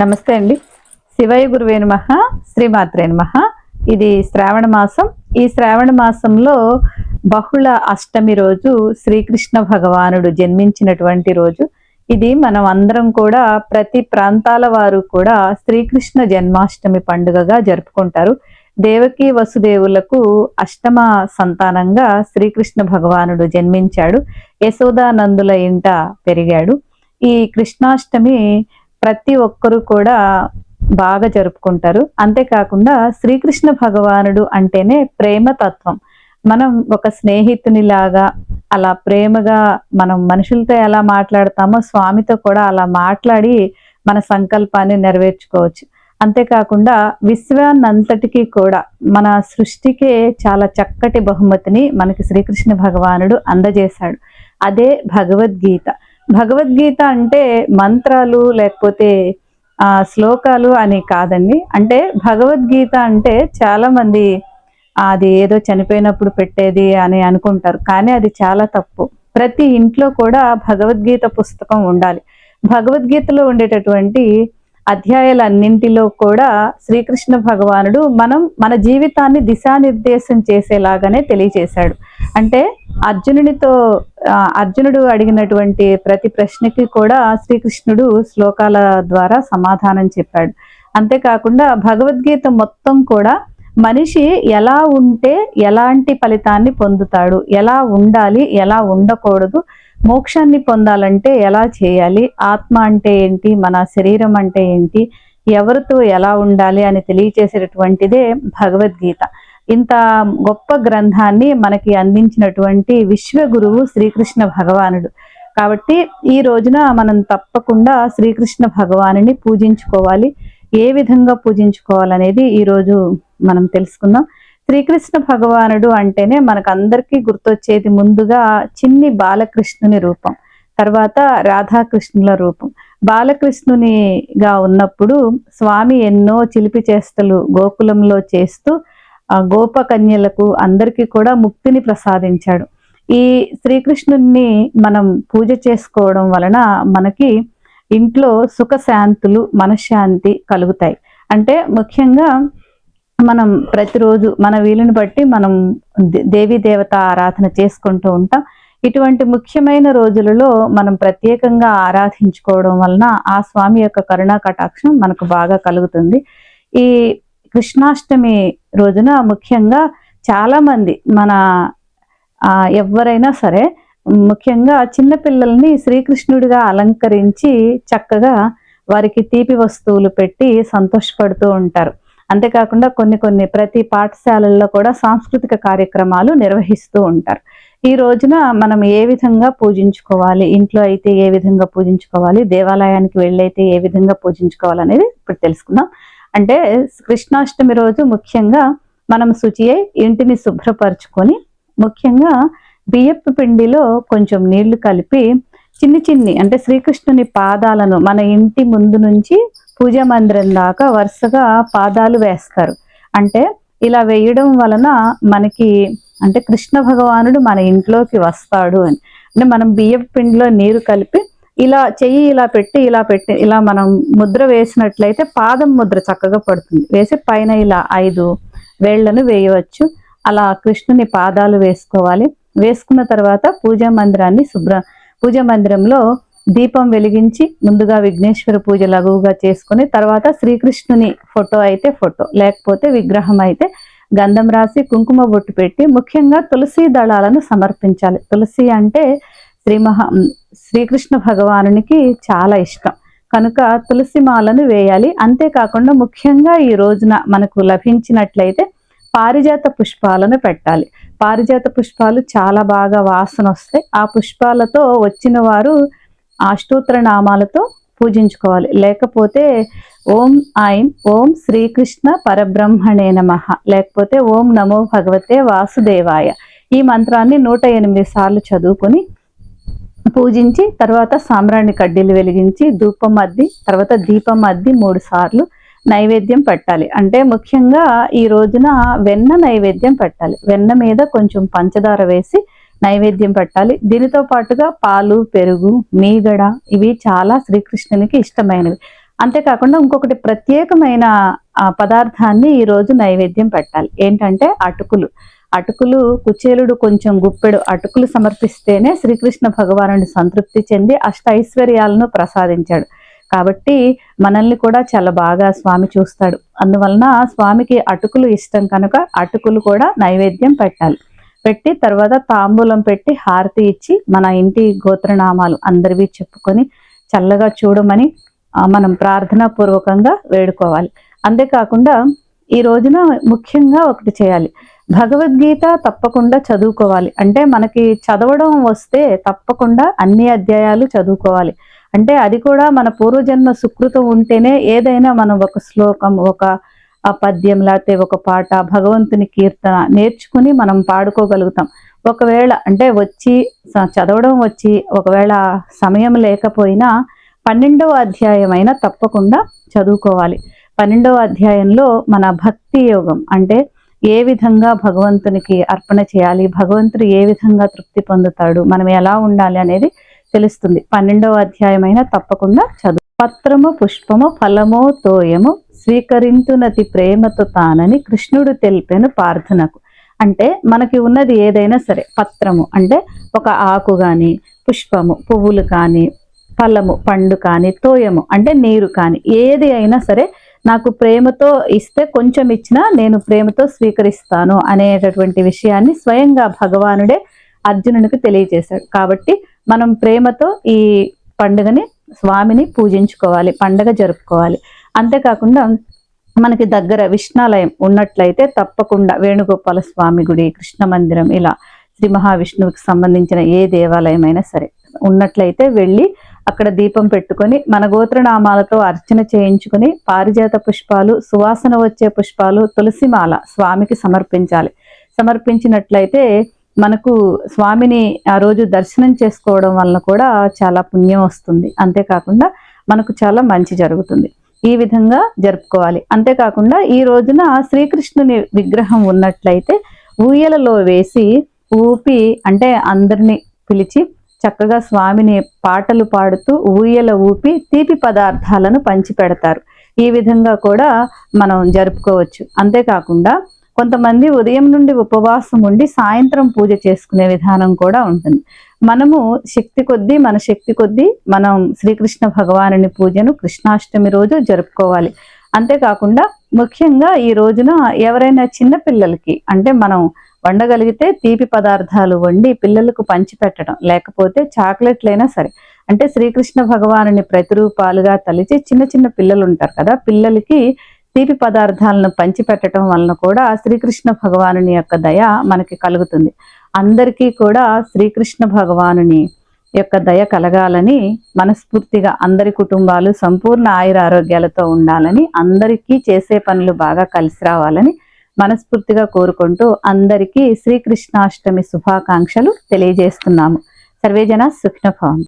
నమస్తే అండి. శివయ గురువే నమ శ్రీమాత్రే నమ. ఇది శ్రావణ మాసం. ఈ శ్రావణ మాసంలో బహుళ అష్టమి రోజు శ్రీకృష్ణ భగవానుడు జన్మించినటువంటి రోజు. ఇది మనం అందరం కూడా ప్రతి ప్రాంతాల వారు కూడా శ్రీకృష్ణ జన్మాష్టమి పండుగగా జరుపుకుంటారు. దేవకీ వసుదేవులకు అష్టమ సంతానంగా శ్రీకృష్ణ భగవానుడు జన్మించాడు. యశోదానందుల ఇంట పెరిగాడు. ఈ కృష్ణాష్టమి ప్రతి ఒక్కరు కూడా బాగా జరుపుకుంటారు. అంతేకాకుండా శ్రీకృష్ణ భగవానుడు అంటేనే ప్రేమ తత్వం. మనం ఒక స్నేహితుని లాగా అలా ప్రేమగా మనం మనుషులతో ఎలా మాట్లాడతామో స్వామితో కూడా అలా మాట్లాడి మన సంకల్పాన్ని నెరవేర్చుకోవచ్చు. అంతేకాకుండా విశ్వాన్నంతటికీ కూడా మన సృష్టికే చాలా చక్కటి బహుమతిని మనకి శ్రీకృష్ణ భగవానుడు అందజేశాడు. అదే భగవద్గీత. భగవద్గీత అంటే మంత్రాలు లేకపోతే ఆ శ్లోకాలు అని కాదండి. అంటే భగవద్గీత అంటే చాలా మంది అది ఏదో చనిపోయినప్పుడు పెట్టేది అని అనుకుంటారు. కానీ అది చాలా తప్పు. ప్రతి ఇంట్లో కూడా భగవద్గీత పుస్తకం ఉండాలి. భగవద్గీతలో ఉండేటటువంటి అధ్యాయాలన్నింటిలో కూడా శ్రీకృష్ణ భగవానుడు మనం మన జీవితాన్ని దిశానిర్దేశం చేసేలాగానే తెలియచేశాడు అంటే అర్జునునితో అర్జునుడు అడిగినటువంటి ప్రతి ప్రశ్నకి కూడా శ్రీకృష్ణుడు శ్లోకాల ద్వారా సమాధానం చెప్పాడు. అంతేకాకుండా భగవద్గీత మొత్తం కూడా మనిషి ఎలా ఉంటే ఎలాంటి ఫలితాన్ని పొందుతాడు ఎలా ఉండాలి ఎలా ఉండకూడదు మోక్షాన్ని పొందాలంటే ఎలా చేయాలి ఆత్మ అంటే ఏంటి మన శరీరం అంటే ఏంటి ఎవరితో ఎలా ఉండాలి అని తెలియచేసేటటువంటిదే భగవద్గీత. ఇంత గొప్ప గ్రంథాన్ని మనకి అందించినటువంటి విశ్వగురువు శ్రీకృష్ణ భగవానుడు. కాబట్టి ఈ రోజున మనం తప్పకుండా శ్రీకృష్ణ భగవానుని పూజించుకోవాలి. ఏ విధంగా పూజించుకోవాలనేది ఈ రోజు మనం తెలుసుకుందాం. శ్రీకృష్ణ భగవానుడు అంటేనే మనకు అందరికీ గుర్తొచ్చేది ముందుగా చిన్ని బాలకృష్ణుని రూపం తర్వాత రాధాకృష్ణుల రూపం. బాలకృష్ణునిగా ఉన్నప్పుడు స్వామి ఎన్నో చిలిపి చేస్తలు గోకులంలో చేస్తూ ఆ గోపకన్యలకు అందరికీ కూడా ముక్తిని ప్రసాదించాడు. ఈ శ్రీకృష్ణుడిని మనం పూజ చేసుకోవడం వలన మనకి ఇంట్లో సుఖశాంతులు మనశ్శాంతి కలుగుతాయి. అంటే ముఖ్యంగా మనం ప్రతిరోజు మన వీలుని బట్టి మనం దే- దేవీ దేవత ఆరాధన చేసుకుంటూ ఉంటాం. ఇటువంటి ముఖ్యమైన రోజులలో మనం ప్రత్యేకంగా ఆరాధించుకోవడం వలన ఆ స్వామి యొక్క కరుణా కటాక్షం మనకు బాగా కలుగుతుంది. ఈ కృష్ణాష్టమి రోజున ముఖ్యంగా చాలామంది మన ఎవరైనా సరే ముఖ్యంగా చిన్నపిల్లల్ని శ్రీకృష్ణుడిగా అలంకరించి చక్కగా వారికి తీపి వస్తువులు పెట్టి సంతోషపడుతూ ఉంటారు. అంతేకాకుండా కొన్ని కొన్ని ప్రతి పాఠశాలల్లో కూడా సాంస్కృతిక కార్యక్రమాలు నిర్వహిస్తూ ఉంటారు. ఈ రోజున మనం ఏ విధంగా పూజించుకోవాలి? ఇంట్లో అయితే ఏ విధంగా పూజించుకోవాలి? దేవాలయానికి వెళ్ళైతే ఏ విధంగా పూజించుకోవాలి అనేది ఇప్పుడు తెలుసుకుందాం. అంటే కృష్ణాష్టమి రోజు ముఖ్యంగా మనం శుచి అయి ఇంటిని శుభ్రపరచుకొని ముఖ్యంగా బియ్యపు పిండిలో కొంచెం నీళ్ళు కలిపి చిన్ని చిన్ని అంటే శ్రీకృష్ణుని పాదాలను మన ఇంటి ముందు నుంచి పూజా మందిరం దాకా వరుసగా పాదాలు వేస్తారు. అంటే ఇలా వేయడం వలన మనకి అంటే కృష్ణ భగవానుడు మన ఇంట్లోకి వస్తాడు అని. అంటే మనం బియ్యపు పిండిలో నీరు కలిపి ఇలా చెయ్యి ఇలా పెట్టి ఇలా పెట్టి ఇలా మనం ముద్ర వేసినట్లయితే పాదం ముద్ర చక్కగా పడుతుంది. వేసి పైన ఇలా ఐదు వేళ్ళను వేయవచ్చు. అలా కృష్ణుని పాదాలు వేసుకోవాలి. వేసుకున్న తర్వాత పూజా మందిరాన్ని శుభ్ర పూజా మందిరంలో దీపం వెలిగించి ముందుగా విఘ్నేశ్వర పూజ లఘువుగా చేసుకుని తర్వాత శ్రీకృష్ణుని ఫోటో అయితే ఫోటో లేకపోతే విగ్రహం అయితే గంధం రాసి కుంకుమ బొట్టు పెట్టి ముఖ్యంగా తులసి దళాలను సమర్పించాలి. తులసి అంటే శ్రీ మహా శ్రీకృష్ణ భగవానునికి చాలా ఇష్టం. కనుక తులసి మాలను వేయాలి. అంతేకాకుండా ముఖ్యంగా ఈ రోజున మనకు లభించినట్లయితే పారిజాత పుష్పాలను పెట్టాలి. పారిజాత పుష్పాలు చాలా బాగా వాసన వస్తాయి. ఆ పుష్పాలతో వచ్చిన వారు అష్టోత్తర నామాలతో పూజించుకోవాలి. లేకపోతే ఓం ఐం ఓం శ్రీకృష్ణ పరబ్రహ్మణే నమః. లేకపోతే ఓం నమో భగవతే వాసుదేవాయ. ఈ మంత్రాన్ని నూట ఎనిమిది సార్లు చదువుకొని పూజించి తర్వాత సాంబ్రాణి కడ్డీలు వెలిగించి ధూపం అద్ది తర్వాత దీపం అద్ది మూడు సార్లు నైవేద్యం పెట్టాలి. అంటే ముఖ్యంగా ఈ రోజున వెన్న నైవేద్యం పెట్టాలి. వెన్న మీద కొంచెం పంచదార వేసి నైవేద్యం పెట్టాలి. దీనితో పాటుగా పాలు పెరుగు మీగడ ఇవి చాలా శ్రీకృష్ణునికి ఇష్టమైనవి. అంతేకాకుండా ఇంకొకటి ప్రత్యేకమైన పదార్థాన్ని ఈరోజు నైవేద్యం పెట్టాలి. ఏంటంటే అటుకులు. అటుకులు కుచేలుడు కొంచెం గుప్పెడు అటుకులు సమర్పిస్తేనే శ్రీకృష్ణ భగవానుడు సంతృప్తి చెంది అష్ట ఐశ్వర్యాలను ప్రసాదించాడు. కాబట్టి మనల్ని కూడా చాలా బాగా స్వామి చూస్తాడు. అందువలన స్వామికి అటుకులు ఇష్టం కనుక అటుకులు కూడా నైవేద్యం పెట్టాలి. పెట్టి తర్వాత తాంబూలం పెట్టి హారతి ఇచ్చి మన ఇంటి గోత్రనామాలు అందరివి చెప్పుకొని చల్లగా చూడమని మనం ప్రార్థనా పూర్వకంగా వేడుకోవాలి. అంతేకాకుండా ఈ రోజున ముఖ్యంగా ఒకటి చేయాలి. భగవద్గీత తప్పకుండా చదువుకోవాలి. అంటే మనకి చదవడం వస్తే తప్పకుండా అన్ని అధ్యాయాలు చదువుకోవాలి. అంటే అది కూడా మన పూర్వజన్మ సుకృతం ఉంటేనే ఏదైనా మనం ఒక శ్లోకం ఒక పద్యం లేకపోతే ఒక పాట భగవంతుని కీర్తన నేర్చుకుని మనం పాడుకోగలుగుతాం. ఒకవేళ అంటే వచ్చి చదవడం వచ్చి ఒకవేళ సమయం లేకపోయినా పన్నెండవ అధ్యాయం అయినా తప్పకుండా చదువుకోవాలి. పన్నెండవ అధ్యాయంలో మన భక్తి యోగం అంటే ఏ విధంగా భగవంతునికి అర్పణ చేయాలి? భగవంతుడు ఏ విధంగా తృప్తి పొందుతాడు? మనం ఎలా ఉండాలి అనేది తెలుస్తుంది. పన్నెండవ అధ్యాయమైన తప్పకుండా చదువు. పత్రము పుష్పము ఫలమో తోయము స్వీకరింతునతి ప్రేమతో తానని కృష్ణుడు తెలిపాను పార్థనకు అంటే మనకి ఉన్నది ఏదైనా సరే పత్రము. అంటే ఒక ఆకు కానీ పుష్పము పువ్వులు కానీ ఫలము పండు కానీ తోయము. అంటే నీరు కానీ ఏది అయినా సరే నాకు ప్రేమతో ఇస్తే కొంచెం ఇచ్చినా నేను ప్రేమతో స్వీకరిస్తాను అనేటటువంటి విషయాన్ని స్వయంగా భగవానుడే అర్జునునికి తెలియజేశాడు. కాబట్టి మనం ప్రేమతో ఈ పండుగని స్వామిని పూజించుకోవాలి పండగ జరుపుకోవాలి. అంతేకాకుండా మనకి దగ్గర విష్ణాలయం ఉన్నట్లయితే తప్పకుండా వేణుగోపాల స్వామి గుడి కృష్ణ మందిరం ఇలా శ్రీ మహావిష్ణువుకి సంబంధించిన ఏ దేవాలయం అయినా సరే ఉన్నట్లయితే వెళ్ళి అక్కడ దీపం పెట్టుకొని మన గోత్రనామాలతో అర్చన చేయించుకుని పారిజాత పుష్పాలు సువాసన వచ్చే పుష్పాలు తులసిమాల స్వామికి సమర్పించాలి. సమర్పించినట్లయితే మనకు స్వామిని ఆ రోజు దర్శనం చేసుకోవడం వలన కూడా చాలా పుణ్యం వస్తుంది. అంతేకాకుండా మనకు చాలా మంచి జరుగుతుంది. ఈ విధంగా జరుపుకోవాలి. అంతేకాకుండా ఈ రోజున శ్రీకృష్ణుని విగ్రహం ఉన్నట్లయితే ఊయలలో వేసి ఊపి అంటే అందరినీ పిలిచి చక్కగా స్వామిని పాటలు పాడుతూ ఊయల ఊపి తీపి పదార్థాలను పంచిపెడతారు. ఈ విధంగా కూడా మనం జరుపుకోవచ్చు. అంతేకాకుండా కొంతమంది ఉదయం నుండి ఉపవాసం ఉండి సాయంత్రం పూజ చేసుకునే విధానం కూడా ఉంటుంది. మనము శక్తి కొద్దీ మన శక్తి కొద్దీ మనం శ్రీకృష్ణ భగవానుని పూజను కృష్ణాష్టమి రోజు జరుపుకోవాలి. అంతేకాకుండా ముఖ్యంగా ఈ రోజున ఎవరైనా చిన్న పిల్లలకి అంటే మనం వండగలిగితే తీపి పదార్థాలు వండి పిల్లలకు పంచిపెట్టడం లేకపోతే చాక్లెట్లైనా సరే. అంటే శ్రీకృష్ణ భగవానుని ప్రతిరూపాలుగా తలిచి చిన్న చిన్న పిల్లలు ఉంటారు కదా పిల్లలకి తీపి పదార్థాలను పంచిపెట్టడం వలన కూడా శ్రీకృష్ణ భగవానుని యొక్క దయ మనకి కలుగుతుంది. అందరికీ కూడా శ్రీకృష్ణ భగవానుని యొక్క దయ కలగాలని మనస్ఫూర్తిగా అందరి కుటుంబాలు సంపూర్ణ ఆయుర ఆరోగ్యాలతో ఉండాలని అందరికీ చేసే పనులు బాగా కలిసి రావాలని మనస్ఫూర్తిగా కోరుకుంటూ అందరికీ శ్రీకృష్ణాష్టమి శుభాకాంక్షలు తెలియజేస్తున్నాము. సర్వేజన సుఖ్నభవం